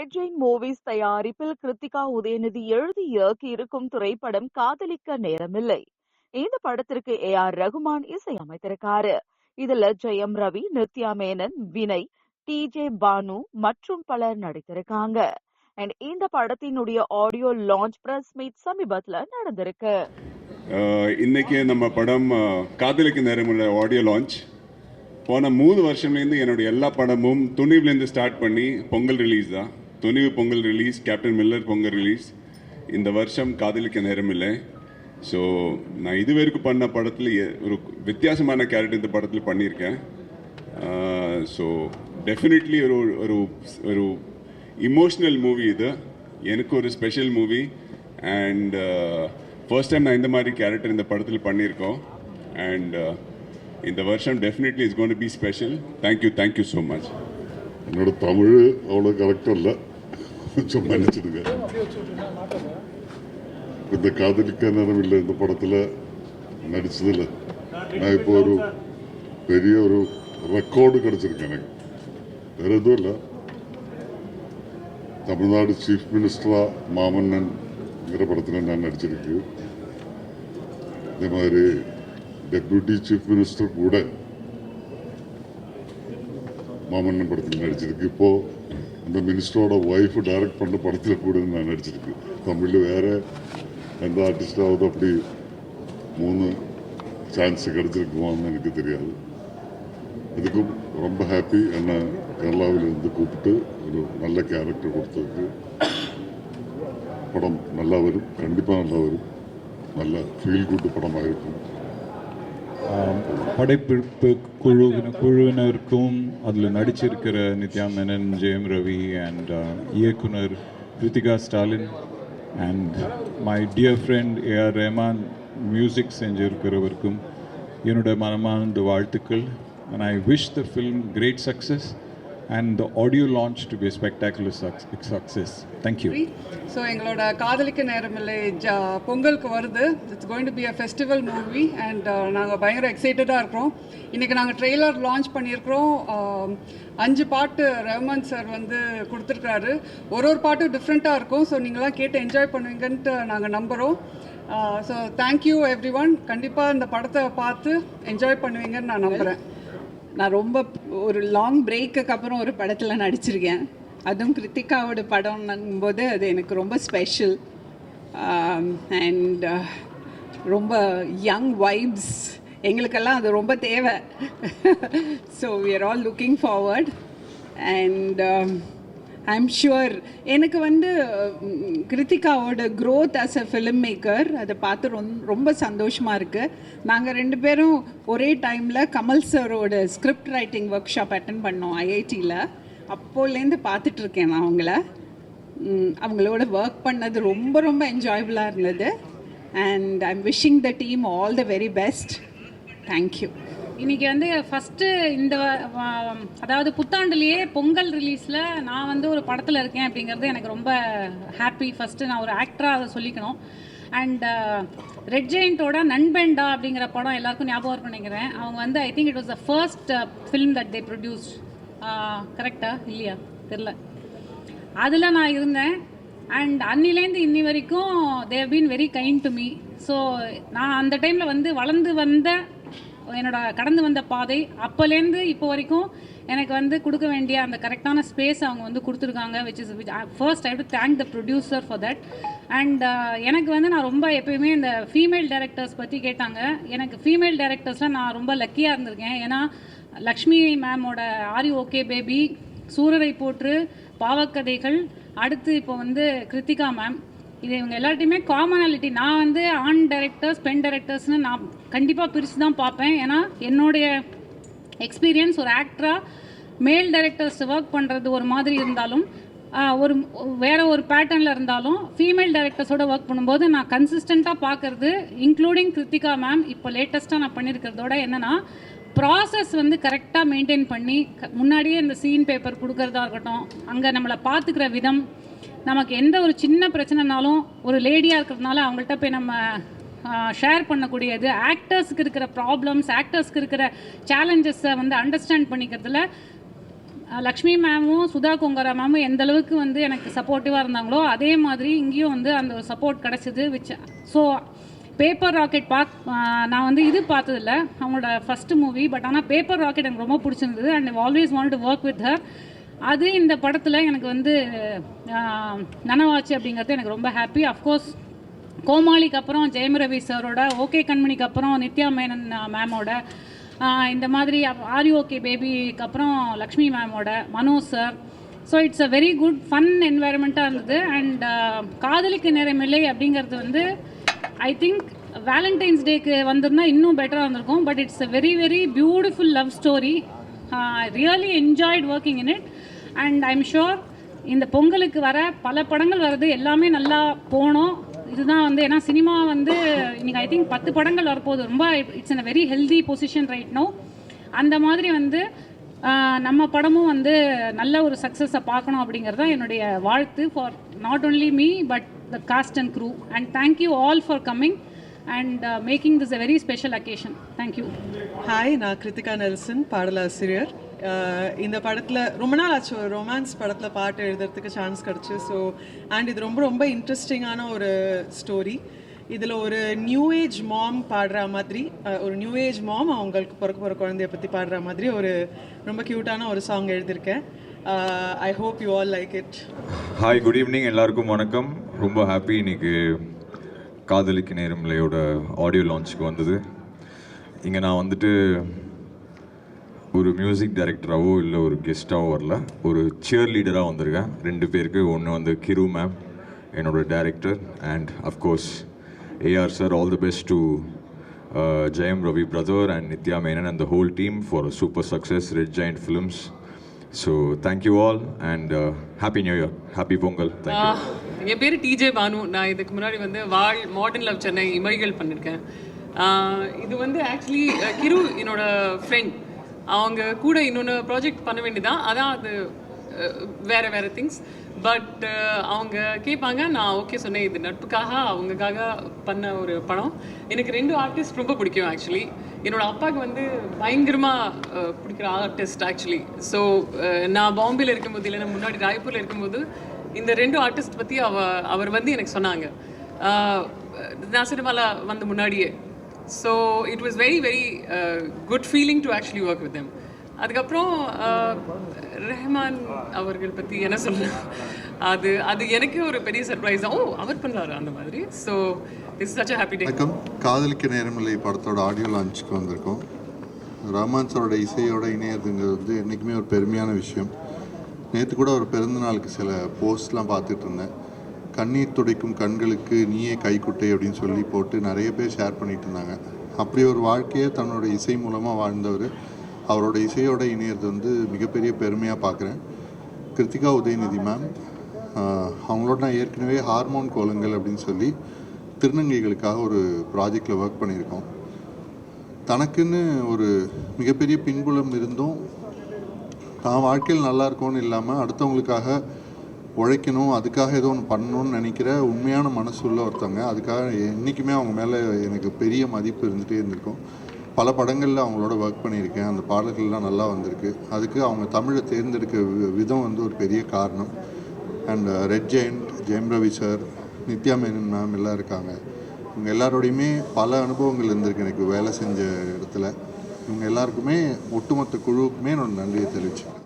Red Jain movies தயாரிப்பில் கிருத்திகா உதயநிதி எழுதி இயக்கி இருக்கும் திரைப்படம் காதலிக்க நேரமில்லை. இந்த படத்திற்கு ஏ ஆர் ரகுமான் இசையமைத்திருக்காரு. இதுல ஜெயம் ரவி நித்யா மேனன் வினய் டி ஜே பானு மற்றும் பலர் நடித்திருக்காங்க. அண்ட் இந்த படத்தினுடைய ஆடியோ லான்ச் பிரஸ் மீட் சமீபத்துல நடந்திருக்கு. இன்னைக்கு நம்ம படம் காதலிக்கு நேரமுள்ள ஆடியோ லான்ச் போன மூணு வருஷம்லேருந்து என்னுடைய எல்லா படமும் துணிவுலேருந்து ஸ்டார்ட் பண்ணி பொங்கல் ரிலீஸ் தான். Thunivu Pongal release captain Miller Pongal release இந்த வருஷம் காதலிக்க நேரமில்லை. ஸோ நான் இது வரைக்கும் பண்ண படத்தில் ஒரு வித்தியாசமான கேரக்டர் இந்த படத்தில் பண்ணியிருக்கேன். ஸோ டெஃபினெட்லி ஒரு ஒரு ஒரு இமோஷ்னல் மூவி இது. எனக்கு ஒரு special movie and first time நான் இந்த மாதிரி கேரக்டர் இந்த படத்தில் பண்ணியிருக்கோம். அண்ட் இந்த வருஷம் definitely is gonna be special thank you thank you so much என்னோட தமிழ் அவ்வளோ கரெக்டாக இல்லை கொஞ்சம் மன்னிச்சிடுங்க இந்த காதலிக்க நேரம் இல்லை இந்த படத்தில் நடிச்சதில்ல நான் இப்போ ஒரு பெரிய ஒரு ரெக்கார்டு கிடச்சிருக்கு எனக்கு வேற எதுவும் இல்லை தமிழ்நாடு சீஃப் மினிஸ்டரா மாமன்னன்ங்கிற படத்தில் நான் நடிச்சிருக்கு இதே மாதிரி டெப்யூட்டி சீஃப் மினிஸ்டர் கூட மாமன்னன் படத்தில் நடிச்சிருக்கு இப்போ அந்த மினிஸ்டரோட ஒய்ஃப் டைரக்ட் பண்ண படத்தில் கூட நான் நடிச்சிருக்கு தமிழில் வேற எந்த ஆர்டிஸ்டாவது அப்படி மூணு சான்ஸ் கிடைச்சிருக்குமான்னு எனக்கு தெரியாது இதுக்கும் ரொம்ப ஹாப்பி என்ன கேரளாவில் இருந்து கூப்பிட்டு ஒரு நல்ல கேரக்டர் கொடுத்ததுக்கு படம் நல்லா வரும் கண்டிப்பாக நல்லா வரும் நல்ல ஃபீல் குட் படமாக இருக்கும் ஆம், படைப்பிடிப்பு குழுவின குழுவினருக்கும் அதில் நடிச்சிருக்கிற நித்யா மேனன் ஜெயம் ரவி அண்ட் இயக்குனர் Kiruthiga Stalin and my dear friend AR Rahman music செஞ்சிருக்கிறவருக்கும் என்னோட மனமார்ந்த வாழ்த்துக்கள். And I wish the film great success and the audio launch to be spectacular spectacular suc- success. So எங்களோட காதலிக்க நேரமில்லை. ஜா பொங்கலுக்கு வருது. It's going to be a festival movie and நாங்கள் பயங்கர எக்ஸைட்டடாக இருக்கிறோம். இன்றைக்கி நாங்கள் ட்ரெய்லர் லான்ச் பண்ணியிருக்கிறோம். அஞ்சு பாட்டு ரஹ்மான் சார் வந்து கொடுத்துருக்காரு ஒரு ஒரு பாட்டும் டிஃப்ரெண்ட்டாக இருக்கும். ஸோ நீங்களாம் கேட்டு என்ஜாய் பண்ணுவீங்கன்ட்டு நாங்கள் நம்புகிறோம் ஸோ தேங்க்யூ எவ்ரி ஒன் கண்டிப்பாக இந்த படத்தை பார்த்து என்ஜாய் பண்ணுவீங்கன்னு நான் நம்புகிறேன் நான் ரொம்ப ஒரு லாங் பிரேக்குக்கு அப்புறம் ஒரு படத்தில் நடிச்சிருக்கேன். அதுவும் கிருத்திகாவோட படம்ங்கும்போது அது எனக்கு ரொம்ப ஸ்பெஷல் அண்ட் um, uh, ரொம்ப யங் வைப்ஸ் எங்களுக்கெல்லாம் அது ரொம்ப தேவை. So we are all looking forward and I'm sure எனக்கு வந்து கிருத்திகாவோட growth as a film maker அதை பார்த்து ரொம் ரொம்ப சந்தோஷமாக இருக்குது நாங்கள் ரெண்டு பேரும் ஒரே டைமில் கமல் சரோட script writing workshop attend பண்ணோம் ஐஐடியில் அப்போலேருந்து பார்த்துட்ருக்கேன் நான் அவங்கள. அவங்களோட ஒர்க் பண்ணது ரொம்ப ரொம்ப என்ஜாயபுளாக இருந்தது. And I'm wishing the team all the very best thank you இன்னைக்கு வந்து ஃபஸ்ட்டு இந்த அதாவது புத்தாண்டுலேயே பொங்கல் ரிலீஸில் நான் வந்து ஒரு படத்தில் இருக்கேன் அப்படிங்கிறது எனக்கு ரொம்ப ஹாப்பி ஃபஸ்ட்டு நான் ஒரு ஆக்டராக அதை சொல்லிக்கணும். அண்ட் ரெட் ஜெயின்ட்டோட நண்பெண்டா அப்படிங்கிற படம் எல்லாருக்கும் ஞாபகம் இருக்கும் நினைக்கிறேன். அவங்க வந்து I think it was the first film that they produce கரெக்டா இல்லையா? தெரில அதில் நான் இருந்தேன். அண்ட் அன்னிலேருந்து இன்னி வரைக்கும் they've been very kind to me so நான் அந்த டைமில் வந்து வளர்ந்து வந்த என்னோட கடந்து வந்த பாதை அப்போலேருந்து இப்போ வரைக்கும் எனக்கு வந்து கொடுக்க வேண்டிய அந்த கரெக்டான ஸ்பேஸ் அவங்க வந்து கொடுத்துருக்காங்க which is which first I to thank the producer for that and எனக்கு வந்து நான் ரொம்ப எப்பயுமே இந்த ஃபீமேல் டேரக்டர்ஸ் பற்றி கேட்டாங்க. எனக்கு ஃபீமேல் டைரக்டர்ஸில் நான் ரொம்ப லக்கியாக இருந்திருக்கேன். ஏன்னா லக்ஷ்மி மேமோட ஆரி ஓகே பேபி சூரரை போற்று பாவக்கதைகள் அடுத்து இப்போ வந்து கிருத்திகா மேம் இது இவங்க எல்லார்ட்டையுமே காமனாலிட்டி நான் வந்து ஆண் டைரக்டர்ஸ் பெண் டைரக்டர்ஸ்னு நான் கண்டிப்பாக பிரித்து தான் பார்ப்பேன். ஏன்னா என்னுடைய எக்ஸ்பீரியன்ஸ் ஒரு ஆக்டராக மேல் டைரக்டர்ஸ் ஒர்க் பண்ணுறது ஒரு மாதிரி இருந்தாலும் ஒரு வேற ஒரு பேட்டர்னில் இருந்தாலும் ஃபீமேல் டைரக்டர்ஸோட ஒர்க் பண்ணும்போது நான் கன்சிஸ்டண்ட்டாக பார்க்கறது இன்க்ளூடிங் கிருத்திகா மேம் இப்போ லேட்டஸ்ட்டாக நான் பண்ணியிருக்கிறதோட என்னென்னா ப்ராசஸ் வந்து கரெக்டாக மெயின்டைன் பண்ணி க- முன்னாடியே இந்த சீன் பேப்பர் கொடுக்கறதா இருக்கட்டும் அங்கே நம்மளை பார்த்துக்கிற விதம் நமக்கு எந்த ஒரு சின்ன பிரச்சனைனாலும் ஒரு லேடியாக இருக்கிறதுனால அவங்கள்ட்ட போய் நம்ம ஷேர் பண்ணக்கூடியது. ஆக்டர்ஸ்க்கு இருக்கிற ப்ராப்ளம்ஸ் ஆக்டர்ஸ்க்கு இருக்கிற சேலஞ்சஸை வந்து அண்டர்ஸ்டாண்ட் பண்ணிக்கிறதுல லக்ஷ்மி மேமும் சுதா கொங்கரா மேமும் எந்த அளவுக்கு வந்து எனக்கு சப்போர்ட்டிவாக இருந்தாங்களோ அதே மாதிரி இங்கேயும் வந்து அந்த ஒரு சப்போர்ட் கிடச்சிது விச் ஸோ பேப்பர் ராக்கெட் பார்க் நான் வந்து இது பார்த்ததில்ல அவங்களோட ஃபஸ்ட்டு மூவி பட் ஆனால் பேப்பர் ராக்கெட் எனக்கு ரொம்ப பிடிச்சிருந்தது and always want to work with her அது இந்த படத்தில் எனக்கு வந்து நனவாச்சு அப்படிங்கிறது எனக்கு ரொம்ப ஹாப்பி அஃப்கோர்ஸ் கோமாளிக்கு அப்புறம் ஜெயம் ரவி சாரோட ஓகே கண்மணிக்கு அப்புறம் நித்யா மேனன் மேமோட இந்த மாதிரி ஆரி ஓகே பேபிக்கு அப்புறம் Lakshmi மேமோட Manoj sir. So it's a very good fun என்வாயர்மெண்ட்டாக இருந்தது. அண்ட் காதலிக்கு நேரமில்லை அப்படிங்கிறது வந்து ஐ திங்க் வேலண்டைன்ஸ் டேக்கு வந்திருந்தா இன்னும் பெட்டராக இருந்திருக்கும். But it's a very very beautiful love story really enjoyed working in it and I am sure இந்த பொங்கலுக்கு வர பல படங்கள் வருது எல்லாமே நல்லா போனோம். இதுதான் வந்து ஏன்னா சினிமா வந்து இன்னைக்கு ஐ திங்க் பத்து படங்கள் வரப்போகுது. ரொம்ப it's a very healthy position right no அந்த மாதிரி வந்து நம்ம படமும் வந்து நல்ல ஒரு சக்ஸஸை பார்க்கணும் அப்படிங்கிறது தான் என்னுடைய வாழ்த்து for not only me but the cast and crew and thank you all for coming and making this a very special occasion thank you hi நான் கிருத்திகா நெல்சன் பாடலாசிரியர். அஹ் இந்த படத்தில் ரொம்ப நாள் ஆச்சு ஒரு ரொமான்ஸ் படத்தில் பாட்டு எழுதுறதுக்கு சான்ஸ் கிடச்சி. ஸோ அண்ட் இது ரொம்ப ரொம்ப இன்ட்ரெஸ்டிங்கான ஒரு ஸ்டோரி இதில் ஒரு நியூ ஏஜ் மாம் பாடுற மாதிரி அஹ் ஒரு நியூ ஏஜ் மாம் அவங்களுக்கு பிறக்க போகிற குழந்தைய பற்றி பாடுற மாதிரி ஒரு ரொம்ப க்யூட்டான ஒரு சாங் எழுதியிருக்கேன். I hope you all like it hi good evening எல்லாருக்கும் வணக்கம். ரொம்ப ஹாப்பி இன்னைக்கு காதலிக்கு நேரமில்லையோட ஆடியோ லான்ச்சுக்கு வந்தது. இங்கே நான் வந்துட்டு ஒரு மியூசிக் டைரக்டராகவோ இல்லை ஒரு கெஸ்ட்டாகவோ வரல. ஒரு சியர் லீடராக வந்திருக்கேன். ரெண்டு பேருக்கு ஒன்று வந்து கிரு மேம் என்னோட director and of course AR sir all the best to Jayam Ravi brother and Nithya Menen and the whole team for super success red giant films so thank you all and happy new year happy Pongal thank you என் பேர் DJ Banu நான் இதுக்கு முன்னாடி வந்து வாழ் modern love Chennai இமைகள் பண்ணியிருக்கேன் இது வந்து ஆக்சுவலி கிரு என்னோட ஃப்ரெண்ட் அவங்க கூட இன்னொன்று ப்ராஜெக்ட் பண்ண வேண்டியதான் அதான் அது வேற வேற திங்ஸ் பட் uh, அவங்க கேட்பாங்க நான் ஓகே சொன்னேன் இது நட்புக்காக அவங்களுக்காக பண்ண ஒரு படம். எனக்கு ரெண்டு ஆர்டிஸ்ட் ரொம்ப பிடிக்கும் ஆக்சுவலி என்னோட அப்பாவுக்கு வந்து பயங்கரமாக uh, பிடிக்கிற ஆர்டிஸ்ட் ஆக்சுவலி ஸோ நான் பாம்பேல இருக்கும்போது இல்லைன்னா முன்னாடி ராய்ப்பூரில் இருக்கும்போது இந்த ரெண்டு ஆர்டிஸ்ட் பற்றி அவ அவர் வந்து எனக்கு சொன்னாங்க. Uh, நான் சினிமாவில் வந்த முன்னாடியே. So it was very very good feeling to actually work with them அதுக்கப்புறம் ரெஹ்மான் அவர்கள் பற்றி என்ன சொல்லலாம் அது அது எனக்கு ஒரு பெரிய சர்ப்ரைஸ் தான். ஓ அவர் பண்ணாரு அந்த மாதிரி. So it's such a happy day வணக்கம். காதலிக்க நேரமில்லை. படத்தோட ஆடியோ லான்ச்சுக்கு வந்திருக்கோம். ரஹ்மான் சாரோட இசையோட இணையதுங்கிறது வந்து என்றைக்குமே ஒரு பெருமையான விஷயம். நேற்று கூட ஒரு பிறந்தநாளுக்கு சில போஸ்ட்லாம் பார்த்துட்டு இருந்தேன். கண்ணீர் துடைக்கும் கண்களுக்கு நீயே கைக்குட்டை அப்படின்னு சொல்லி போட்டு நிறைய பேர் ஷேர் பண்ணிட்டு இருந்தாங்க. அப்படி ஒரு வாழ்க்கையை தன்னோட இசை மூலமாக வாழ்ந்தவர் அவரோட இசையோட இணையது வந்து மிகப்பெரிய பெருமையாக பார்க்குறேன் கிருத்திகா உதயநிதி மேம் அவங்களோட நான் ஏற்கனவே ஹார்மோன் கோலங்கள் அப்படின்னு சொல்லி திருநங்கைகளுக்காக ஒரு ப்ராஜெக்டில் ஒர்க் பண்ணியிருக்கோம். தனக்குன்னு ஒரு மிகப்பெரிய பின்புலம் இருந்தும் தான் வாழ்க்கையில் நல்லா இருக்கும்னு இல்லாமல் அடுத்தவங்களுக்காக உழைக்கணும் அதுக்காக ஏதோ ஒன்று பண்ணணும்னு நினைக்கிற உண்மையான மனசு உள்ள ஒருத்தவங்க. அதுக்காக என்றைக்குமே அவங்க மேலே எனக்கு பெரிய மதிப்பு இருந்துகிட்டே இருந்திருக்கும். பல படங்களில் அவங்களோட ஒர்க் பண்ணியிருக்கேன். அந்த பாடல்கள்லாம் நல்லா வந்திருக்கு. அதுக்கு அவங்க தமிழை தேர்ந்தெடுக்க வி- விதம் வந்து ஒரு பெரிய காரணம். And red giant Jayam Ravi sir Nithya Menen ma'am எல்லாம் இருக்காங்க. இவங்க எல்லாரோடையுமே பல அனுபவங்கள் இருந்திருக்கு எனக்கு வேலை செஞ்ச இடத்துல. இவங்க எல்லாருக்குமே ஒட்டுமொத்த குழுவுக்குமே நான் நன்றியை தெரிவிச்சேன்